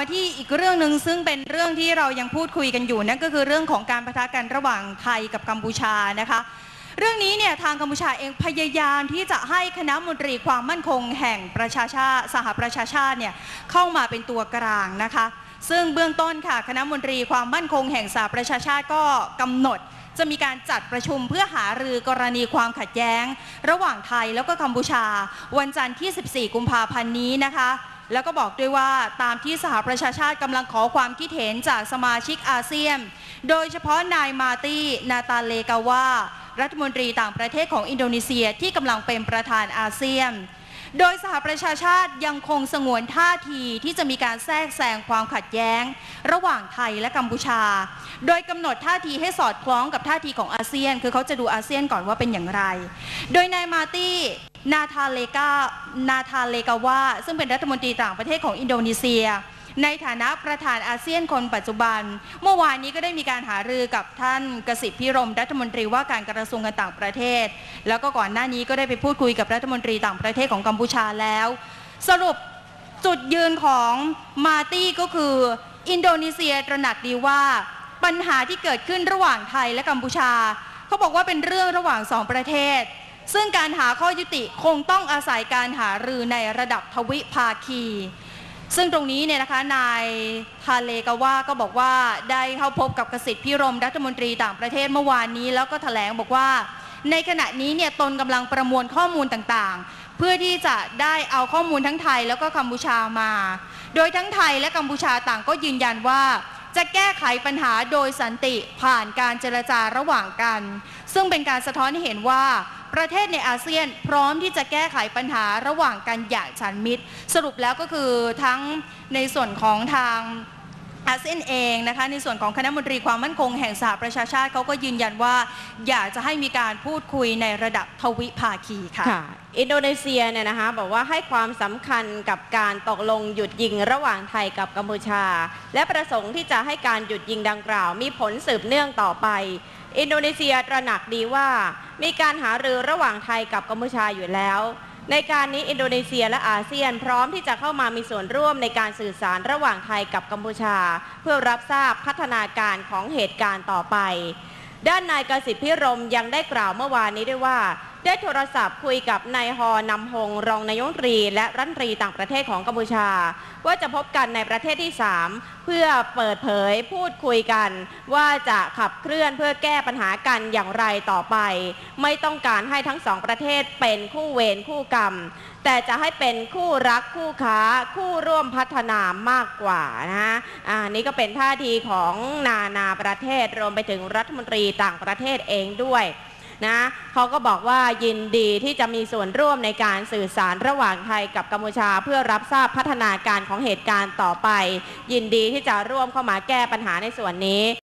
มาที่อีกเรื่องหนึ่งซึ่งเป็นเรื่องที่เรายังพูดคุยกันอยู่นั่นก็คือเรื่องของการประทะกันระหว่างไทยกับกัมพูชานะคะ เรื่องนี้เนี่ยทางกัมพูชาเองพยายามที่จะให้คณะมนตรีความมั่นคงแห่งประชาชาติสหประชาชาติเนี่ยเข้ามาเป็นตัวกลางนะคะ ซึ่งเบื้องต้นค่ะคณะมนตรีความมั่นคงแห่งสหประชาชาติก็กำหนดจะมีการจัดประชุมเพื่อหารือกรณีความขัดแย้ง ระหว่างไทยแล้วก็กัมพูชา วันจันทร์ที่ 14 กุมภาพันธ์นี้นะคะ แล้วก็บอกด้วยว่าตามที่สหประชาชาติกำลังขอความคิดเห็นจากสมาชิกอาเซียน โดยเฉพาะนายมาตี้นาตาเลกาวารัฐมนตรีต่างประเทศของอินโดนีเซียที่กำลังเป็นประธานอาเซียน โดยสหประชาชาติยังคงสงวนท่าทีที่จะมีการแทรกแซงความขัดแย้ง ระหว่างไทยและกัมพูชา โดยกำหนดท่าทีให้สอดคล้องกับท่าทีของอาเซียน คือเขาจะดูอาเซียนก่อนว่าเป็นอย่างไร โดยนายมาตี้ นาธาเลกานาธาเลกาวาซึ่งเป็นรัฐมนตรีต่างประเทศของอินโดนีเซีย ในฐานะประธานอาเซียนคนปัจจุบัน เมื่อวานนี้ก็ได้มีการหารือกับท่านกสิทธิพิรมรัฐมนตรีว่าการกระทรวงการต่างประเทศ แล้วก็ก่อนหน้านี้ก็ได้ไปพูดคุยกับรัฐมนตรีต่างประเทศของกัมพูชาแล้ว สรุปจุดยืนของมาตี้ก็คืออินโดนีเซียตระหนักดีว่าปัญหาที่เกิดขึ้นระหว่างไทยและกัมพูชา เขาบอกว่าเป็นเรื่องระหว่างสองประเทศ ซึ่งการหาข้อยุติคงต้องอาศัยการหารือในระดับทวิภาคี ซึ่งตรงนี้เนี่ยนะคะนายทาเลกาว่าก็บอกว่าได้เข้าพบกับกสิทธิพิรมรัฐมนตรีต่างประเทศเมื่อวานนี้ แล้วก็แถลงบอกว่า ในขณะนี้เนี่ยตนกำลังประมวลข้อมูลต่างๆ เพื่อที่จะได้เอาข้อมูลทั้งไทยแล้วก็กัมพูชามา โดยทั้งไทยและกัมพูชาต่างก็ยืนยันว่าจะแก้ไขปัญหาโดยสันติผ่านการเจรจาระหว่างกัน ซึ่งเป็นการสะท้อนให้เห็นว่า ประเทศในอาเซียนพร้อมที่จะแก้ไขปัญหาระหว่างกันอย่างฉันมิตร สรุปแล้วก็คือทั้งในส่วนของทางอาเซียนเองนะคะในส่วนของคณะมนตรีความมั่นคงแห่งสหประชาชาติเขาก็ยืนยันว่า อยากจะให้มีการพูดคุยในระดับทวิภาคีค่ะค่ะอินโดนีเซียเนี่ยนะคะบอกว่าให้ความสำคัญกับการตกลงหยุดยิงระหว่างไทยกับกัมพูชา และประสงค์ที่จะให้การหยุดยิงดังกล่าว มีผลสืบเนื่องต่อไป อินโดนีเซียตระหนักดีว่า มีการหารือระหว่างไทยกับกัมพูชาอยู่แล้ว ในการนี้อินโดนีเซียและอาเซียนพร้อมที่จะเข้ามามีส่วนร่วมในการสื่อสารระหว่างไทยกับกัมพูชา เพื่อรับทราบพัฒนาการของเหตุการณ์ต่อไป ด้านนายกสิทธิพิรมยังได้กล่าวเมื่อวานนี้ด้วยว่า ได้โทรศัพท์คุยกับนายฮอนำฮงรองนายกรัฐมนตรี และรัฐมนตรีต่างประเทศของกัมพูชา ว่าจะพบกันในประเทศที่ 3 เพื่อเปิดเผยพูดคุยกัน ว่าจะขับเคลื่อนเพื่อแก้ปัญหากันอย่างไรต่อไป ไม่ต้องการให้ทั้งสองประเทศเป็นคู่เวรคู่กรรม แต่จะให้เป็นคู่รักคู่ค้าคู่ร่วมพัฒนามากกว่านะฮะอ่านี่ก็เป็นท่าทีของนานาประเทศรวมไปถึงรัฐมนตรีต่างประเทศเองด้วย นะเขาก็บอกว่ายินดีที่จะมีส่วนร่วมในการสื่อสารระหว่างไทยกับกัมพูชา เพื่อรับทราบพัฒนาการของเหตุการณ์ต่อไป ยินดีที่จะร่วมเข้ามาแก้ปัญหาในส่วนนี้